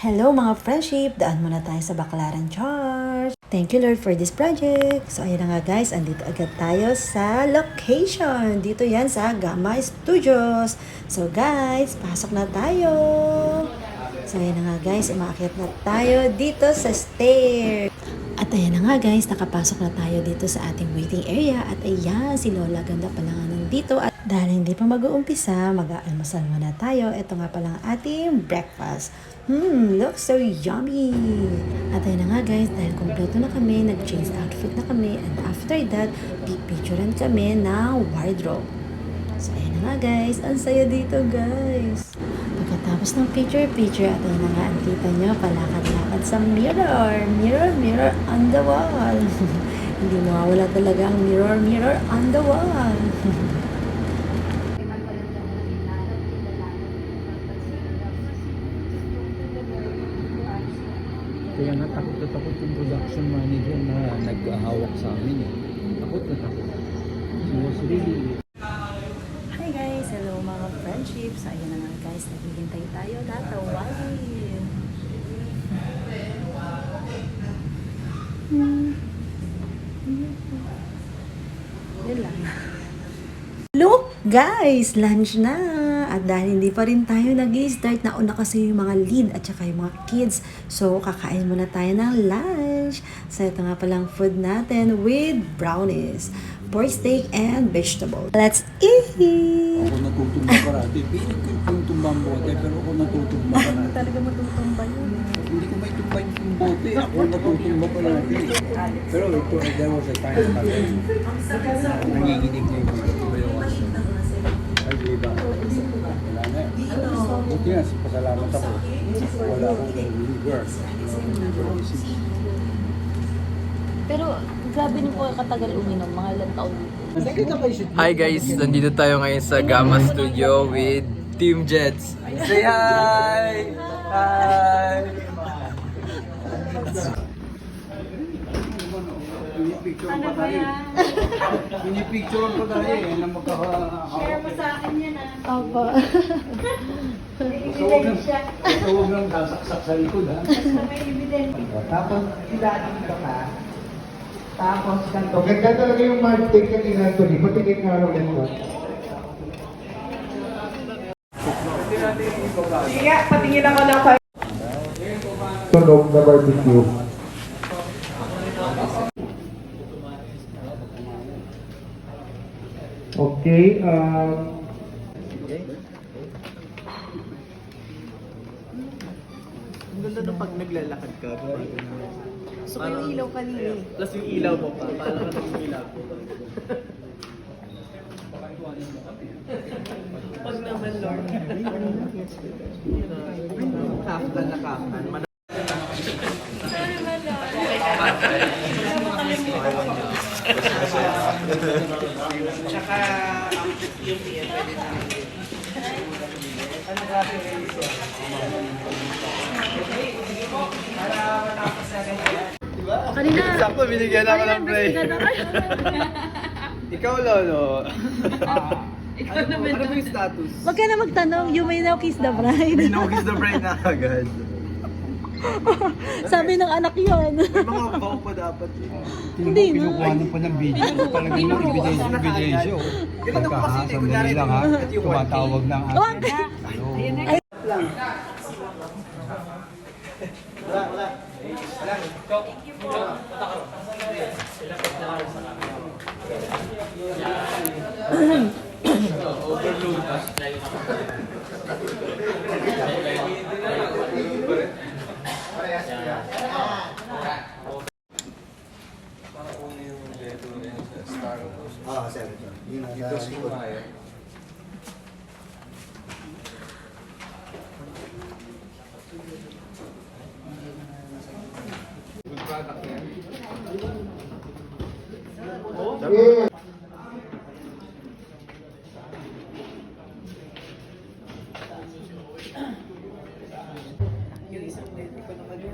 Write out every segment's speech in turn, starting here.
Hello mga friendship! Daan muna tayo sa Baclaran Church. Thank you Lord for this project. So ayan na nga guys, andito agad tayo sa location. Dito yan sa Gamma Studios. So guys, pasok na tayo. So ayan na nga guys, umakyat na tayo dito sa stair. At ayan na nga guys, nakapasok na tayo dito sa ating waiting area. At ayan, si Lola ganda pala nga nandito. At dahil hindi pa mag-uumpisa, mag-aalmusal muna tayo. Ito nga pala ang ating breakfast. Hmm, looks so yummy! At ayun na nga guys, dahil kompleto na kami, nag-change outfit na kami, and after that, pipicturean kami ng wardrobe. So ayun na nga guys, ang saya dito guys! Pagkatapos ng picture-picture, at ayun na nga, ang kita nyo, palakad-lakad sa mirror! Mirror, mirror on the wall! Hindi mawawala talaga ang mirror, mirror on the wall! Kaya nga takot na takot yung production manager na nag-ahawak sa amin eh. Takot na takot. She was really Hi guys! Hello mga friendships! Ayun na nga guys, naghihintay tayo natawagin. Hmm. Yun lang. Look guys! Lunch na! At dahil hindi pa rin tayo nag start nauna kasi yung mga lead at saka yung mga kids. So, kakain muna tayo ng lunch. So, ito nga palang food natin with brownies, pork steak, and vegetable. Let's eat! ako natutumba karate. Piling ko yung tumbang bote pero ako natutumba karate. Talaga matutumba yun. Hindi ko may tumbay yung bote. Ako natutumba karate. Pero ito, there was a time na nanginginig na yung iba yung ano. Ay, di ba? Wala na. Buti nga, pasalamat ako. Wala akong liver. Pero grabe niyo po katagal uminom, mga ilang taon dito. Hi guys, nandito tayo ngayon sa Gamma Studio with Team Jets. Say hi! Hi! Pinipicture pa tayo. Pinipicture pa tayo eh, na magkaka... Aba. Basta huwag nang, basta huwag nang sasaksak sa likod ha. Tapos, ilalim ka pa. Tapos, ganito. Ganda talaga yung mark take na ginagawa ni. Patigit nga lang mo. Sige, patingin ako ng Tunog na barbecue. Okay, um, Ang ganda nung pag naglalakad ka. So yung ilaw kanina. Plus yung ilaw mo pa. Parang ka nag-ilaw. Pag naman, Lord. Kaftan na kaftan. Man- Tsaka, yung beer, pwede na. Ano klase? Para matapos na ganyan. Kanina. Sakto, binigyan ako ng play. Ikaw, Lolo. Ikaw naman. Ano yung status? Huwag ka na magtanong, you may now kiss the bride. Binugis the brain na agad. Sabi ng anak yon. May mga baw pa dapat. Hindi na. Kinukuha niyo pa ng video. Talagang yung ebidensya, ebidensya. oh. Ganun ako kasi, Pagka, kunyari, sandali lang ha. at yung Tumatawag ng Huwag ating. ka.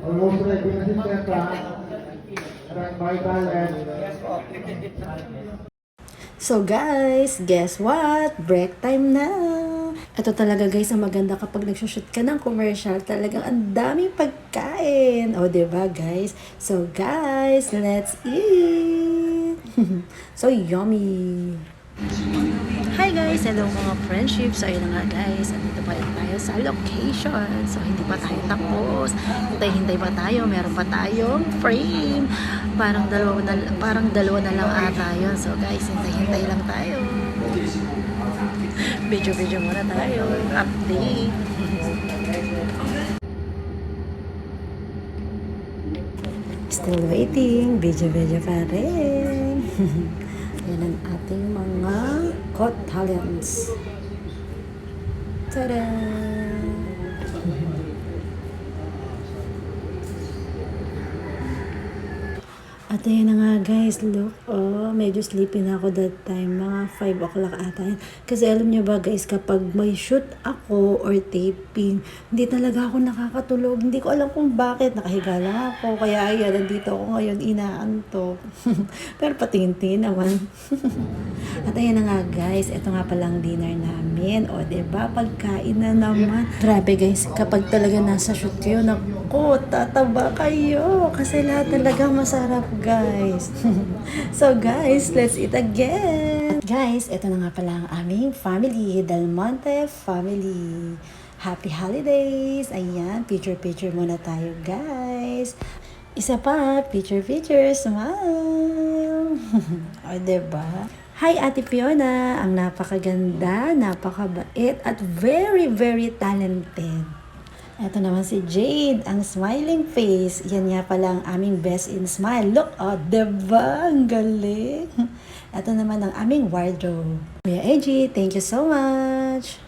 Almost ready na si Tetra. Michael and So guys, guess what? Break time na! Ito talaga guys, ang maganda kapag nagsushoot ka ng commercial, talagang ang daming pagkain. O, ba diba guys? So guys, let's eat! so yummy! Guys! Hello mga friendships! So ayun nga guys, andito pa rin tayo sa location. So hindi pa tayo tapos. Hintay-hintay pa tayo. Meron pa tayong frame. Parang dalawa na, parang dalawa na lang ata yun. So guys, hintay-hintay lang tayo. Video-video muna tayo. Update. Still waiting. Video-video pa rin. Yan ang ating mga Got Talents. Tada! At ayun na nga guys, look, oh, medyo sleepy na ako that time, mga 5 o'clock ata. Kasi alam niyo ba guys, kapag may shoot ako or taping, hindi talaga ako nakakatulog. Hindi ko alam kung bakit, nakahiga lang ako. Kaya ayan, nandito ako ngayon, inaantok. Pero patingin-tingin naman. At ayan na nga guys, ito nga palang dinner namin. O, ba Pagkain na naman. Grabe guys, kapag talaga nasa shoot kayo, naku, tataba kayo. Kasi lahat talaga masarap guys. so guys, let's eat again. Guys, ito na nga pala ang aming family, Del Monte family. Happy holidays! Ayan, picture-picture muna tayo guys. Isa pa, picture-picture, smile! o, diba? Hi, Ate Fiona! Ang napakaganda, napakabait, at very, very talented. Ito naman si Jade, ang smiling face. Yan nga pala ang aming best in smile. Look, oh, diba? Ang galing. Ito naman ang aming wardrobe. Kuya Eji, thank you so much.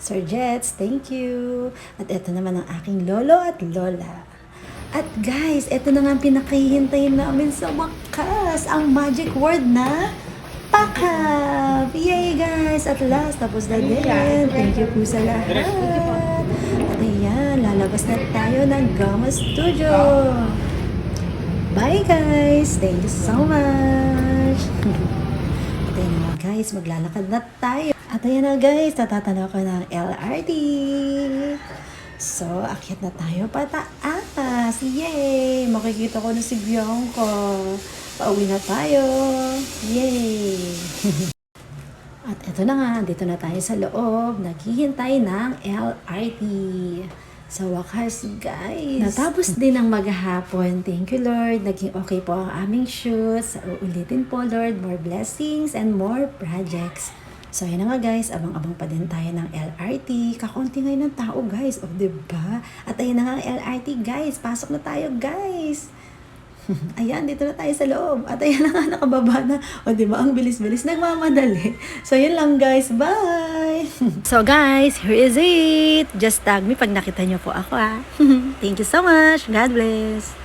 Sir Jets, thank you. At ito naman ang aking lolo at lola. At guys, ito na nga ang pinakahihintayin namin sa wakas. Ang magic word na pakap! Yay guys! At last, tapos na din. Thank you po sa lahat. Lalabas na tayo ng Gama Studio. Bye guys! Thank you so much! Ayan na guys, maglalakad na tayo. At ayan na guys, natatanaw ko ng LRT. So, akyat na tayo pataas. Yay! Makikita ko na si Bianca. Pauwi na tayo. Yay! At eto na nga, dito na tayo sa loob. Naghihintay ng LRT. Sa wakas, guys. Natapos din ang maghapon. Thank you, Lord. Naging okay po ang aming shoots. Uulitin po, Lord. More blessings and more projects. So, yun na nga guys, abang-abang pa din tayo ng LRT. Kakunti ngayon ng tao guys, o oh, diba? At ayun na nga ang LRT guys, pasok na tayo guys. Ayan, dito na tayo sa loob. At ayan na nga, nakababa na. O, di ba? Ang bilis-bilis. Nagmamadali. So, yun lang, guys. Bye! so, guys, here is it. Just tag me pag nakita niyo po ako, ah. Thank you so much. God bless.